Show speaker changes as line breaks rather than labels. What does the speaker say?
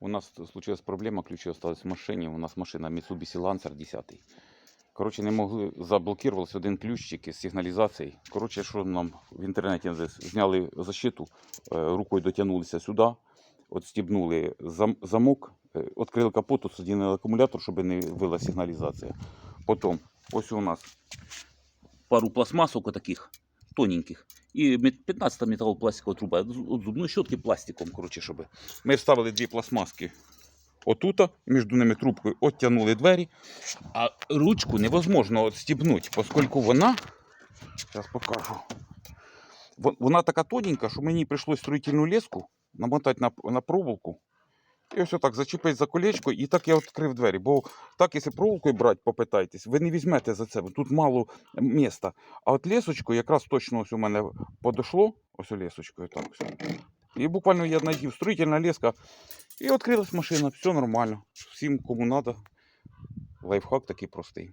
У нас случилась проблема, ключи остались в машині. У нас машина Mitsubishi Lancer 10. Коротше, не могли, заблокувався один ключик із сигналізації. Коротше, що нам в інтернеті зняли защиту, е, рукою дотягнулися сюди, отстібнули зам, замок, е, відкрили капот, отсоединили акумулятор, щоб не вила сигналізація. Потім, ось у нас пару пластмасок таких тоненьких. І мет- 15 металопластикова труба. От зубної щотки пластиком, коротше, щоб. Ми вставили дві пластмаски отута, між ними трубкою оттягнули двері, а ручку невозможно відстібнути, оскільки вона. Зараз покажу. Вона така тоненька, що мені прийшлось строїтельну леску намотати на, на проволоку. І ось отак зачепить за колечко, і так я відкрив двері. Бо так, якщо проволокою брати, попитайтесь, ви не візьмете за це, бо тут мало міста. А от лісочку якраз точно ось у мене подошло, ось лісочкою так Ось. І буквально я знайшов строїтельна леска, і відкрилась машина, все нормально. Всім, кому треба, лайфхак такий простий.